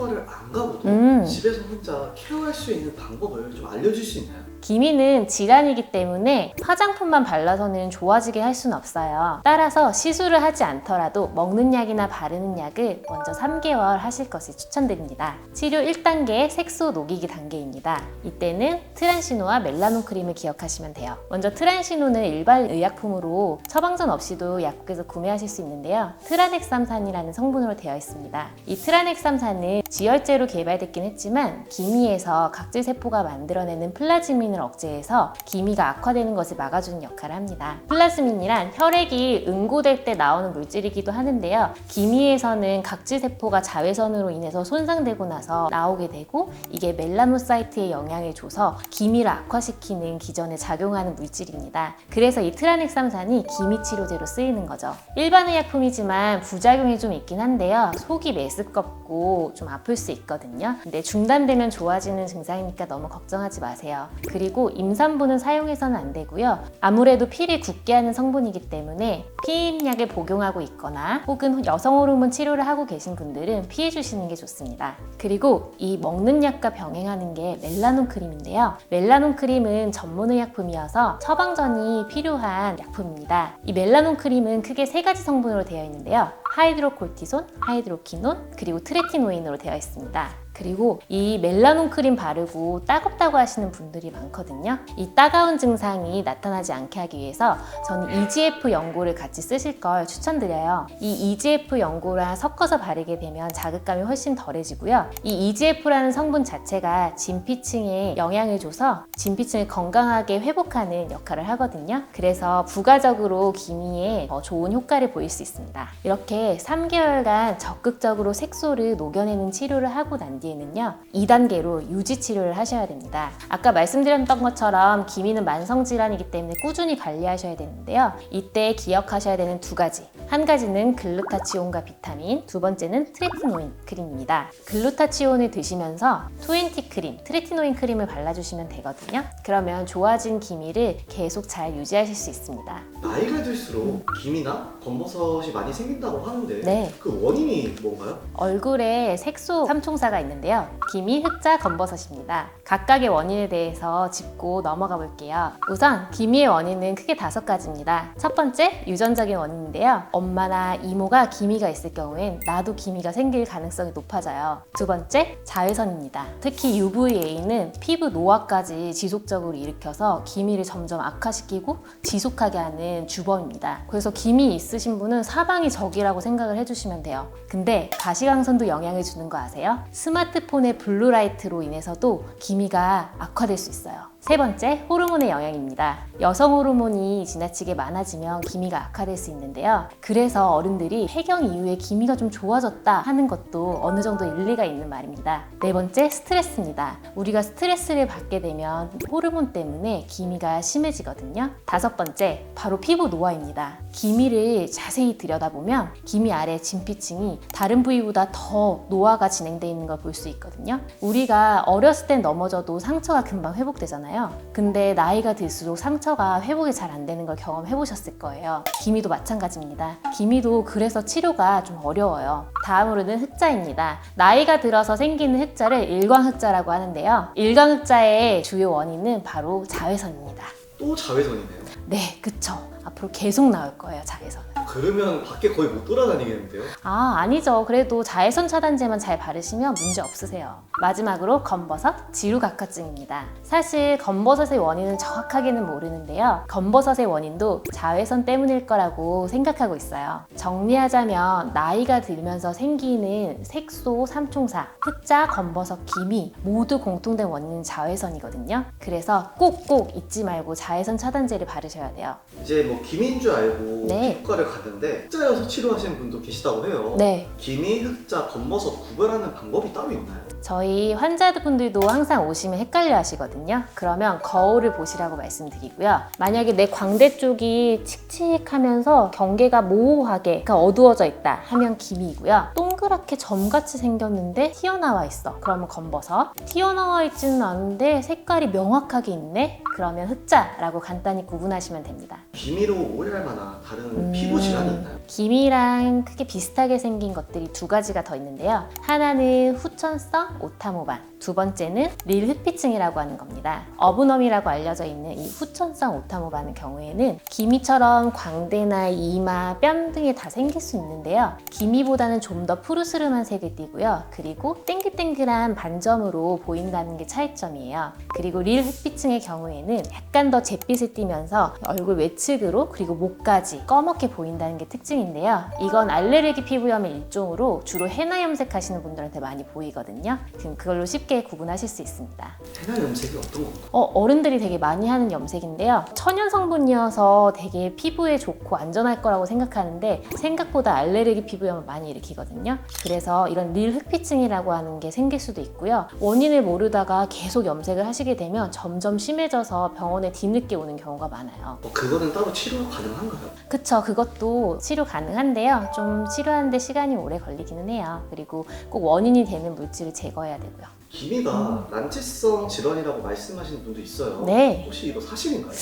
피부과를 안 가고도 음. 집에서 혼자 케어할 수 있는 방법을 좀 알려줄 수 있나요? 기미는 질환이기 때문에 화장품만 발라서는 좋아지게 할 수는 없어요. 따라서 시술을 하지 않더라도 먹는 약이나 바르는 약을 먼저 3개월 하실 것을 추천드립니다. 치료 1단계 색소 녹이기 단계입니다. 이때는 트란시노와 멜라논 크림을 기억하시면 돼요. 먼저 트란시노는 일반 의약품으로 처방전 없이도 약국에서 구매하실 수 있는데요. 트라넥삼산이라는 성분으로 되어 있습니다. 이 트라넥삼산은 지혈제로 개발됐긴 했지만 기미에서 각질 세포가 만들어내는 플라즈민 을 억제해서 기미가 악화되는 것을 막아주는 역할을 합니다. 플라즈민이란 혈액이 응고될 때 나오는 물질이기도 하는데요. 기미에서는 각질 세포가 자외선으로 인해서 손상되고 나서 나오게 되고 이게 멜라노사이트에 영향을 줘서 기미를 악화시키는 기전에 작용하는 물질입니다. 그래서 이 트라넥삼산이 기미 치료제로 쓰이는 거죠. 일반 의약품이지만 부작용이 좀 있긴 한데요. 속이 메스껍고 좀 아플 수 있거든요. 근데 중단되면 좋아지는 증상이니까 너무 걱정하지 마세요. 그리고 임산부는 사용해서는 안 되고요. 아무래도 피를 굳게 하는 성분이기 때문에 피임약을 복용하고 있거나 혹은 여성 호르몬 치료를 하고 계신 분들은 피해 주시는 게 좋습니다. 그리고 이 먹는 약과 병행하는 게 멜라논 크림인데요. 멜라논 크림은 전문 의약품이어서 처방전이 필요한 약품입니다. 이 멜라논 크림은 크게 세 가지 성분으로 되어 있는데요. 하이드로콜티손, 하이드로키논, 그리고 트레티노인으로 되어 있습니다. 그리고 이 멜라논 크림 바르고 따갑다고 하시는 분들이 많거든요. 이 따가운 증상이 나타나지 않게 하기 위해서 저는 EGF 연고를 같이 쓰실 걸 추천드려요. 이 EGF 연고랑 섞어서 바르게 되면 자극감이 훨씬 덜해지고요. 이 EGF라는 성분 자체가 진피층에 영향을 줘서 진피층을 건강하게 회복하는 역할을 하거든요. 그래서 부가적으로 기미에 더 좋은 효과를 보일 수 있습니다. 이렇게 3개월간 적극적으로 색소를 녹여내는 치료를 하고 난 뒤에 는요, 2단계로 유지 치료를 하셔야 됩니다. 아까 말씀드렸던 것처럼 기미는 만성 질환이기 때문에 꾸준히 관리하셔야 되는데요. 이때 기억하셔야 되는 두 가지. 한 가지는 글루타치온과 비타민, 두 번째는 트레티노인 크림입니다. 글루타치온을 드시면서 투엔티 크림, 트레티노인 크림을 발라주시면 되거든요. 그러면 좋아진 기미를 계속 잘 유지하실 수 있습니다. 나이가 들수록 기미나 검버섯이 많이 생긴다고 하는데 네. 그 원인이 뭔가요? 얼굴에 색소 삼총사가 있는데요. 기미, 흑자, 검버섯입니다. 각각의 원인에 대해서 짚고 넘어가 볼게요. 우선 기미의 원인은 크게 다섯 가지입니다. 첫 번째, 유전적인 원인인데요. 엄마나 이모가 기미가 있을 경우엔 나도 기미가 생길 가능성이 높아져요. 두 번째, 자외선입니다. 특히 UVA는 피부 노화까지 지속적으로 일으켜서 기미를 점점 악화시키고 지속하게 하는 주범입니다. 그래서 기미 있으신 분은 사방이 적이라고 생각을 해주시면 돼요. 근데 가시광선도 영향을 주는 거 아세요? 스마트폰의 블루라이트로 인해서도 기미가 악화될 수 있어요. 세 번째, 호르몬의 영향입니다. 여성 호르몬이 지나치게 많아지면 기미가 악화될 수 있는데요. 그래서 어른들이 폐경 이후에 기미가 좀 좋아졌다 하는 것도 어느 정도 일리가 있는 말입니다. 네 번째, 스트레스입니다. 우리가 스트레스를 받게 되면 호르몬 때문에 기미가 심해지거든요. 다섯 번째, 바로 피부 노화입니다. 기미를 자세히 들여다보면 기미 아래 진피층이 다른 부위보다 더 노화가 진행되어 있는 걸 볼 수 있거든요. 우리가 어렸을 땐 넘어져도 상처가 금방 회복되잖아요. 근데 나이가 들수록 상처가 회복이 잘 안 되는 걸 경험해 보셨을 거예요. 기미도 마찬가지입니다. 기미도 그래서 치료가 좀 어려워요. 다음으로는 흑자입니다. 나이가 들어서 생기는 흑자를 일광흑자라고 하는데요. 일광흑자의 주요 원인은 바로 자외선입니다. 또 자외선이네요. 네, 그쵸. 앞으로 계속 나올 거예요, 자외선. 그러면 밖에 거의 못 돌아다니겠는데요? 아, 아니죠. 그래도 자외선 차단제만 잘 바르시면 문제 없으세요. 마지막으로 검버섯, 지루각화증입니다. 사실 검버섯의 원인은 정확하게는 모르는데요. 검버섯의 원인도 자외선 때문일 거라고 생각하고 있어요. 정리하자면 나이가 들면서 생기는 색소 삼총사, 흑자, 검버섯, 기미 모두 공통된 원인은 자외선이거든요. 그래서 꼭꼭 잊지 말고 자외선 차단제를 바르셔야 돼요. 이제 뭐 기미인 줄 알고 네. 피부과를 갔는데 흑자여서 치료하시는 분도 계시다고 해요. 네. 기미, 흑자, 검버섯 구별하는 방법이 따로 있나요? 저희 환자분들도 항상 오시면 헷갈려 하시거든요. 그러면 거울을 보시라고 말씀드리고요. 만약에 내 광대 쪽이 칙칙하면서 경계가 모호하게 그러니까 어두워져 있다 하면 기미이고요. 동그랗게 점같이 생겼는데 튀어나와 있어. 그러면 검버섯. 튀어나와 있지는 않은데 색깔이 명확하게 있네? 그러면 흑자라고 간단히 구분하시면 됩니다. 기미로 오해할 만한 다른 음. 피부 질환이 있나요? 기미랑 크게 비슷하게 생긴 것들이 두 가지가 더 있는데요. 하나는 후천성 오타모반, 두 번째는 릴 흑피층이라고 하는 겁니다. 어부넘이라고 알려져 있는 이 후천성 오타모반의 경우에는 기미처럼 광대나 이마, 뺨 등에 다 생길 수 있는데요. 기미보다는 좀 더 푸르스름한 색을 띠고요. 그리고 땡글땡글한 반점으로 보인다는 게 차이점이에요. 그리고 릴 흑피층의 경우에는 약간 더 잿빛을 띠면서 얼굴 외측으로 그리고 목까지 꺼멓게 보인다는 게 특징 인데요. 이건 알레르기 피부염의 일종으로 주로 해나 염색하시는 분들한테 많이 보이거든요. 그럼 그걸로 쉽게 구분하실 수 있습니다. 해나 염색이 어떤 건가? 어, 어른들이 되게 많이 하는 염색인데요. 천연 성분이어서 되게 피부에 좋고 안전할 거라고 생각하는데 생각보다 알레르기 피부염을 많이 일으키거든요. 그래서 이런 릴 흑피층이라고 하는 게 생길 수도 있고요. 원인을 모르다가 계속 염색을 하시게 되면 점점 심해져서 병원에 뒤늦게 오는 경우가 많아요. 어, 그거는 따로 치료 가능한가요? 그쵸, 그것도 치료 가능한데요. 좀 치료하는데 시간이 오래 걸리기는 해요. 그리고 꼭 원인이 되는 물질을 제거해야 되고요. 기미가 난치성 질환이라고 말씀하시는 분도 있어요. 네. 혹시 이거 사실인가요?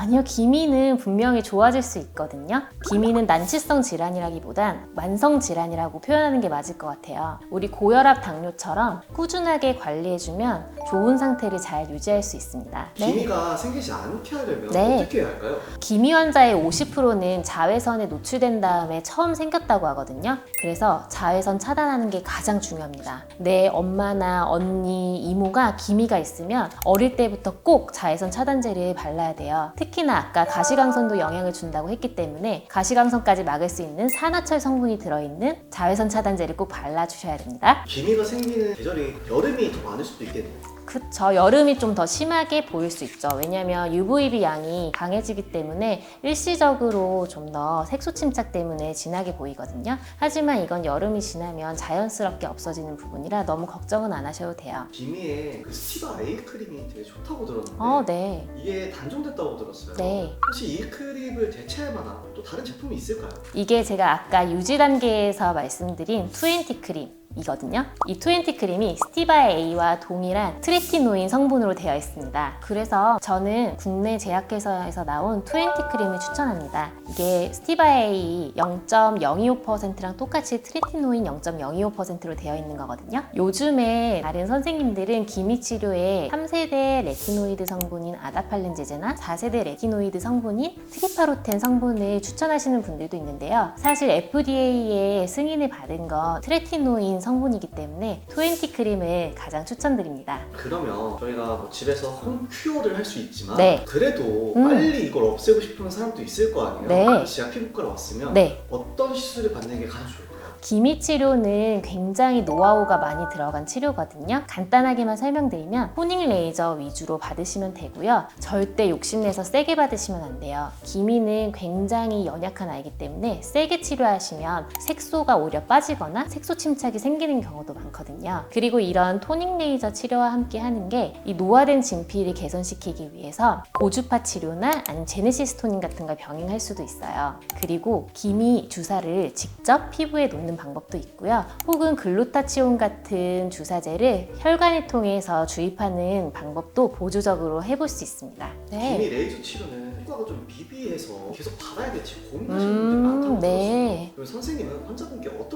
아니요, 기미는 분명히 좋아질 수 있거든요. 기미는 난치성 질환이라기보단 만성 질환이라고 표현하는 게 맞을 것 같아요. 우리 고혈압 당뇨처럼 꾸준하게 관리해주면 좋은 상태를 잘 유지할 수 있습니다. 기미가 생기지 않게 하려면 네. 어떻게 해야 할까요? 기미 환자의 50%는 자외선에 노출된 다음에 처음 생겼다고 하거든요. 그래서 자외선 차단하는 게 가장 중요합니다. 내 엄마나 언니, 이모가 기미가 있으면 어릴 때부터 꼭 자외선 차단제를 발라야 돼요. 특히 나 아까 가시광선도 영향을 준다고 했기 때문에 가시광선까지 막을 수 있는 산화철 성분이 들어있는 자외선 차단제를 꼭 발라주셔야 됩니다. 기미가 생기는 계절이 여름이 더 많을 수도 있겠네요. 그쵸. 여름이 좀 더 심하게 보일 수 있죠. 왜냐면 UVB 양이 강해지기 때문에 일시적으로 좀 더 색소 침착 때문에 진하게 보이거든요. 하지만 이건 여름이 지나면 자연스럽게 없어지는 부분이라 너무 걱정은 안 하셔도 돼요. 기미에 그 스티바 아이 크림이 되게 좋다고 들었는데 어, 네. 이게 단종됐다고 들었어요. 네. 혹시 이 크림을 대체할 만한 또 다른 제품이 있을까요? 이게 제가 아까 유지 단계에서 말씀드린 20 크림. 이거든요. 이 20 크림이 스티바 A와 동일한 트레티노인 성분으로 되어 있습니다. 그래서 저는 국내 제약회사에서 나온 20 크림을 추천합니다. 이게 스티바 A 0.025%랑 똑같이 트레티노인 0.025%로 되어 있는 거거든요. 요즘에 다른 선생님들은 기미 치료에 3세대 레티노이드 성분인 아다팔렌제제나 4세대 레티노이드 성분인 트리파로텐 성분을 추천하시는 분들도 있는데요. 사실 FDA의 승인을 받은 건 트레티노인 성분이기 때문에 20 크림을 가장 추천드립니다. 그러면 저희가 뭐 집에서 홈 큐어를 할 수 있지만 네. 그래도 음. 빨리 이걸 없애고 싶은 사람도 있을 거 아니에요? 네. 지하 피부과로 왔으면 네. 어떤 시술을 받는 게 가장 좋을까요? 기미 치료는 굉장히 노하우가 많이 들어간 치료거든요. 간단하게만 설명드리면 토닝 레이저 위주로 받으시면 되고요. 절대 욕심내서 세게 받으시면 안 돼요. 기미는 굉장히 연약한 아이기 때문에 세게 치료하시면 색소가 오히려 빠지거나 색소 침착이 생기는 경우도 많거든요. 그리고 이런 토닝 레이저 치료와 함께 하는 게 이 노화된 진피를 개선시키기 위해서 고주파 치료나 아니면 제네시스 토닝 같은 걸 병행할 수도 있어요. 그리고 기미 주사를 직접 피부에 놓는 방법도 있고요. 혹은 글루타치온 같은 주사제를 혈관을 통해서 주입하는 방법도 보조적으로 해볼 수 있습니다. 기미 레이저 치료는 효과가 좀 미비해서 계속 받아야 될지 고민하시는 분들이 음, 많다고 네. 들었어요. 그럼 선생님은 환자분께 말씀드릴까요?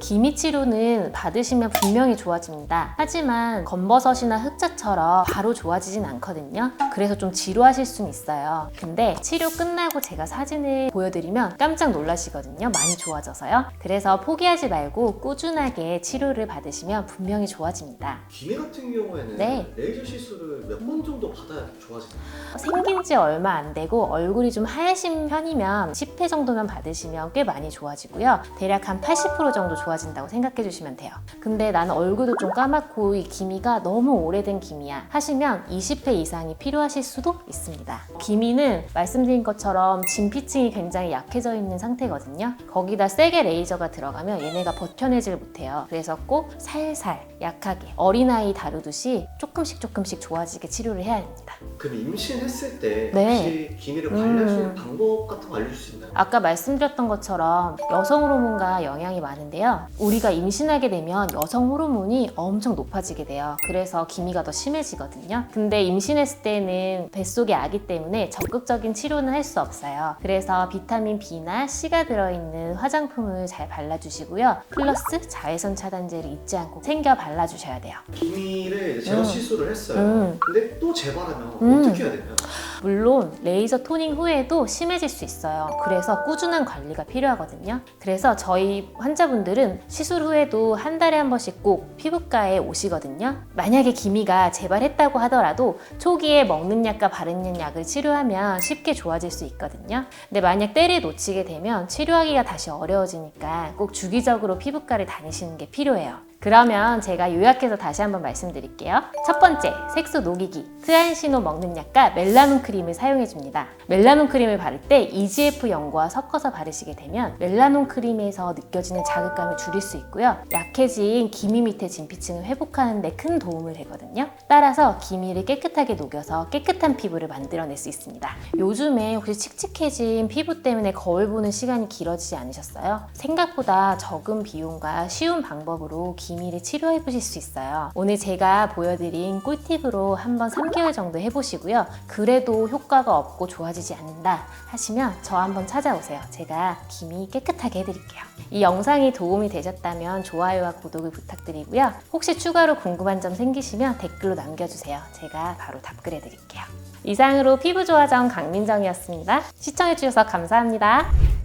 기미 치료는 받으시면 분명히 좋아집니다. 하지만 검버섯이나 흑자처럼 바로 좋아지진 않거든요. 그래서 좀 지루하실 수는 있어요. 근데 치료 끝나고 제가 사진을 보여드리면 깜짝 놀라시거든요. 많이 좋아져서요. 그래서 포기하지 말고 꾸준하게 치료를 받으시면 분명히 좋아집니다. 기미 같은 경우에는 네. 레이저 시술을 몇 번 정도 받아야 좋아지나요? 생긴 지 얼마 안 되고 얼굴이 좀 하얘신 편이면 10회 정도만 받으시면 꽤 많이 좋아지고요. 대략 한 80% 정도 좋아 진다고 생각해 주시면 돼요. 근데 나는 얼굴도 좀 까맣고 이 기미가 너무 오래된 기미야 하시면 20회 이상이 필요하실 수도 있습니다. 기미는 말씀드린 것처럼 진피층이 굉장히 약해져 있는 상태거든요. 거기다 세게 레이저가 들어가면 얘네가 버텨내질 못해요. 그래서 꼭 살살 약하게 어린아이 다루듯이 조금씩 조금씩 좋아지게 치료를 해야 됩니다. 그럼 임신했을 때 네. 혹시 혹시 기미를 관리할 수 있는 음. 방법 같은 거 알려줄 수 있나요? 아까 말씀드렸던 것처럼 여성 호르몬과 영향이 많은데요. 우리가 임신하게 되면 여성 호르몬이 엄청 높아지게 돼요. 그래서 기미가 더 심해지거든요. 근데 임신했을 때는 뱃속에 아기 때문에 적극적인 치료는 할 수 없어요. 그래서 비타민 B나 C가 들어있는 화장품을 잘 발라주시고요. 플러스 자외선 차단제를 잊지 않고 챙겨 발라주셔야 돼요. 기미를 제가 음. 시술을 했어요. 음. 근데 또 재발하면 음. 어떻게 해야 되나요? 물론 레이저 토닝 후에도 심해질 수 있어요. 그래서 꾸준한 관리가 필요하거든요. 그래서 저희 환자분들은 시술 후에도 한 달에 한 번씩 꼭 피부과에 오시거든요. 만약에 기미가 재발했다고 하더라도 초기에 먹는 약과 바르는 약을 치료하면 쉽게 좋아질 수 있거든요. 근데 만약 때를 놓치게 되면 치료하기가 다시 어려워지니까 꼭 주기적으로 피부과를 다니시는 게 필요해요. 그러면 제가 요약해서 다시 한번 말씀드릴게요. 첫 번째, 색소 녹이기. 트란시노 먹는 약과 멜라논 크림을 사용해 줍니다. 멜라논 크림을 바를 때 EGF 연고와 섞어서 바르시게 되면 멜라논 크림에서 느껴지는 자극감을 줄일 수 있고요. 약해진 기미 밑에 진피층을 회복하는 데 큰 도움을 되거든요. 따라서 기미를 깨끗하게 녹여서 깨끗한 피부를 만들어낼 수 있습니다. 요즘에 혹시 칙칙해진 피부 때문에 거울 보는 시간이 길어지지 않으셨어요? 생각보다 적은 비용과 쉬운 방법으로 기 미를 치료해 보실 수 있어요. 오늘 제가 보여드린 꿀팁으로 한번 3개월 정도 해보시고요. 그래도 효과가 없고 좋아지지 않는다 하시면 저 한번 찾아오세요. 제가 기미 깨끗하게 해드릴게요. 이 영상이 도움이 되셨다면 좋아요와 구독을 부탁드리고요. 혹시 추가로 궁금한 점 생기시면 댓글로 남겨주세요. 제가 바로 답글해 드릴게요. 이상으로 피부조화정 강민정이었습니다. 시청해주셔서 감사합니다.